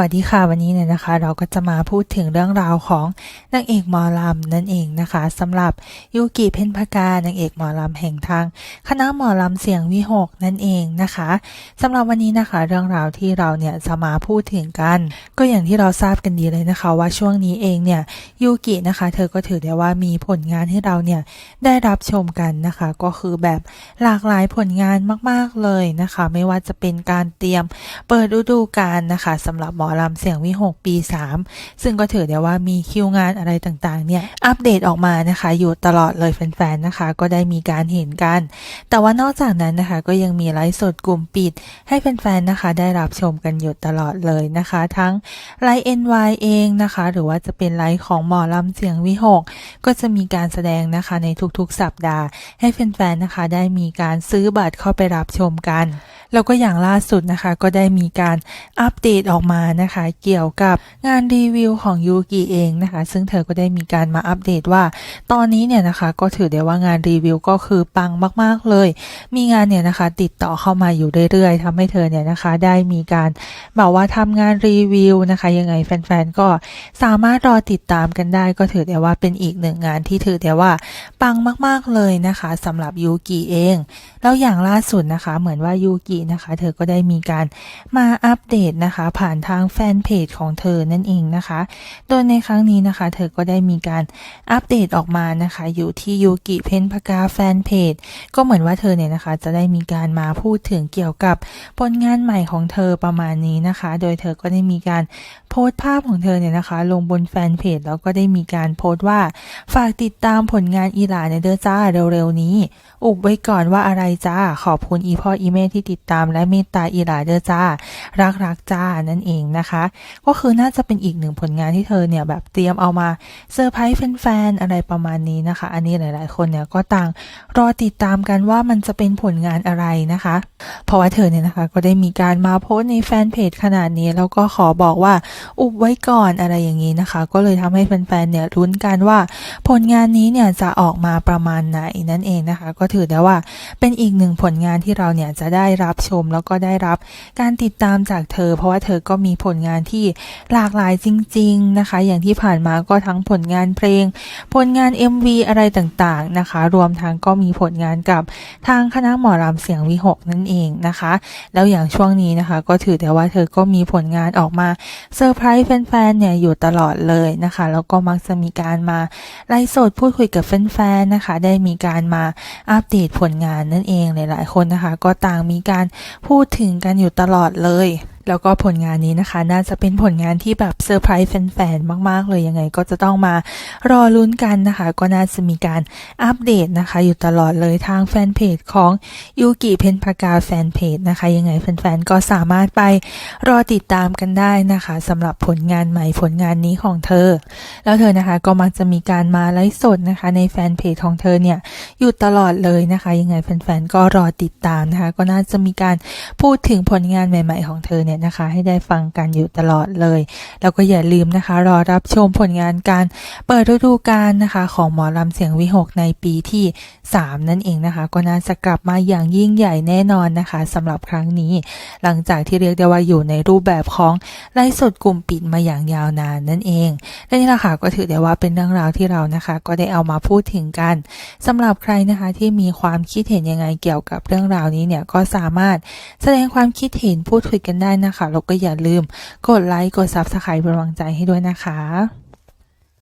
วัสดีค่ะวันนี้เนี่ยนะคะ เราก็จะมาพูดถึงเรื่องราวของนางเอกหมอลำนั่นเองนะคะสำหรับยูกิเพ็ญพกานางเอกหมอลำแห่งทาง คณะหมอลำเสียงวิหกนั่นเองนะคะสำหรับวันนี้นะคะ เรื่องราวที่เราเนี่ยจะมาพูดถึงกัน ก็อย่างที่เราทราบกันดีเลยนะคะ ว่าช่วงนี้เองเนี่ยยูกินะคะ เธอก็ถือได้ว่ามีผลงานให้เราเนี่ยได้รับชมกันนะคะ ก็คือแบบหลากหลายผลงานมาก ๆเลยนะคะ ไม่ว่าจะเป็นการเตรียมเปิดฤดูกาลนะคะสำหรับหมออลำเสียงวิหกปี 3 ซึ่งก็ถือได้ว่ามีคิวงานอะไรต่างๆ เนี่ย อัปเดตออกมานะคะ อยู่ตลอดเลยแฟนๆ นะคะ ก็ได้มีการเห็นกัน แต่ว่านอกจากนั้นนะคะ ก็ยังมีไลฟ์สดกลุ่มปิด ให้แฟนๆ นะคะ ได้รับชมกันอยู่ตลอดเลยนะคะ ทั้งไลฟ์ NY เองนะคะ หรือว่าจะเป็นไลฟ์ของหมอลำเสียงวิหกก็จะมีการแสดงนะคะในทุกๆ สัปดาห์ ให้แฟนๆ นะคะ ได้มีการซื้อบัตรเข้าไปรับชมกัน แล้วก็อย่างล่าสุดนะคะ ก็ได้มีการอัปเดตออกมานะคะ เกี่ยวกับงานรีวิวของยูกิเองนะคะ ซึ่งเธอก็ได้มีการมาอัปเดตว่า ตอนนี้เนี่ยนะคะก็ถือได้ว่างานรีวิวก็คือปังมาก ๆ เลย มีงานเนี่ยนะคะติดต่อเข้ามาอยู่เรื่อยๆทำให้เธอเนี่ยนะคะได้มีการแบบว่าทำงานรีวิวนะคะ ยังไงแฟนๆก็สามารถรอติดตามกันได้ ก็ถือได้ว่าเป็นอีกหนึ่งงานที่ถือได้ว่าปังมากๆเลยนะคะสำหรับยูกิเองแล้วอย่างล่าสุดนะคะ เหมือนว่ายูกินะคะ เธอก็ได้มีการมาอัปเดตนะคะ ผ่านทางแฟนเพจของเธอนั่นเองนะคะ โดยในครั้งนี้นะคะ เธอก็ได้มีการอัปเดตออกมานะคะ อยู่ที่ยูกิเพนพกาแฟนเพจก็เหมือนว่าเธอเนี่ยนะคะ จะได้มีการมาพูดถึงเกี่ยวกับผลงานใหม่ของเธอประมาณนี้นะคะ โดยเธอก็ได้มีการ พสต์ภาพของเธอเนี่ยนะคะ ลงบนแฟนเพจแล้วก็ได้มีการโพสต์ว่า ฝากติดตามผลงานอีหลาในเดอจ้าเร็วๆนี้ อุบไว้ก่อนว่าอะไรจ้า ขอบคุณอีพ่ออีเมที่ติดตามและเมตตาอีหลาเดอจ้า รักรักจ้านั่นเองนะคะ ก็คือน่าจะเป็นอีกหนึ่งผลงานที่เธอเนี่ยแบบเตรียมเอามาเซอร์ไพรส์แฟนๆอะไรประมาณนี้นะคะ อันนี้หลายๆ คนเนี่ยก็ต่างรอติดตามกันว่ามันจะเป็นผลงานอะไรนะคะ เพราะว่าเธอเนี่ยนะคะก็ได้มีการมาโพสต์ในแฟนเพจขนาดนี้แล้วก็ขอบอกว่าอุบไว้ก่อนอะไรอย่างนี้นะคะ ก็เลยทำให้แฟนๆเนี่ยรุ้นกันว่า ผลงานนี้เนี่ยจะออกมาประมาณไหนนั่นเองนะคะ ก็ถือได้ว่าเป็นอีกหนึ่งผลงานที่เราเนี่ยจะได้รับชมแล้วก็ได้รับการติดตามจากเธอ เพราะว่าเธอก็มีผลงานที่หลากหลายจริง ๆนะคะ อย่างที่ผ่านมาก็ทั้งผลงานเพลง ผลงาน MV อะไรต่างๆนะคะ รวมทั้งก็มีผลงานกับทางคณะหมอลำเสียงวิหกนั่นเองนะคะ แล้วอย่างช่วงนี้นะคะ ก็ถือได้ว่าเธอก็มีผลงานออกมาเซอร์ไพรส์แฟนๆเนี่ยอยู่ตลอดเลยนะคะ แล้วก็มักจะมีการมาไลฟ์สดพูดคุยกับแฟนๆนะคะ ได้มีการมาอัปเดตผลงานนั่นเองหลายๆคนนะคะ ก็ต่างมีการพูดถึงกันอยู่ตลอดเลย แล้วก็ผลงานนี้นะคะ น่าจะเป็นผลงานที่แบบเซอร์ไพรส์แฟนๆ มาก ๆ เลยยังไง ก็จะต้องมารอลุ้นกันนะคะ ก็น่าจะมีการอัปเดตนะคะ อยู่ตลอดเลยทางแฟนเพจของยูกิเพนพากาแฟนเพจนะคะ ยังไงแฟนๆ ก็สามารถไปรอติดตามกันได้นะคะสำหรับผลงานใหม่ผลงานนี้ของเธอ แล้วเธอนะคะก็มักจะมีการมาไลฟ์สดนะคะ ในแฟนเพจของเธอเนี่ยอยู่ตลอดเลยนะคะ ยังไงแฟนๆ ก็รอติดตามนะคะ ก็น่าจะมีการพูดถึงผลงานใหม่ ๆ ของเธอเนี่ยนะคะ ให้ได้ฟังกันอยู่ตลอดเลย แล้วก็อย่าลืมนะคะ รอรับชมผลงานการเปิดฤดูกาลนะคะ ของหมอลำเสียงวิหกในปีที่ 3 นั่นเองนะคะ ก็น่าจะกลับมาอย่างยิ่งใหญ่แน่นอนนะคะสำหรับครั้งนี้ หลังจากที่เรียกได้ว่าอยู่ในรูปแบบของไลฟ์สดกลุ่มปิดมาอย่างยาวนานนั่นเองและนี่แหละค่ะก็ถือได้ว่าเป็นเรื่องราวที่เรานะคะ ก็ได้เอามาพูดถึงกันสำหรับใครนะคะที่มีความคิดเห็นยังไงเกี่ยวกับเรื่องราวนี้เนี่ยก็สามารถแสดงความคิดเห็นพูดคุยกันได้นะนะคะแล้วก็อย่าลืมกดไลค์กดซับสไครป์เป็นกำลังใจให้ด้วยนะคะ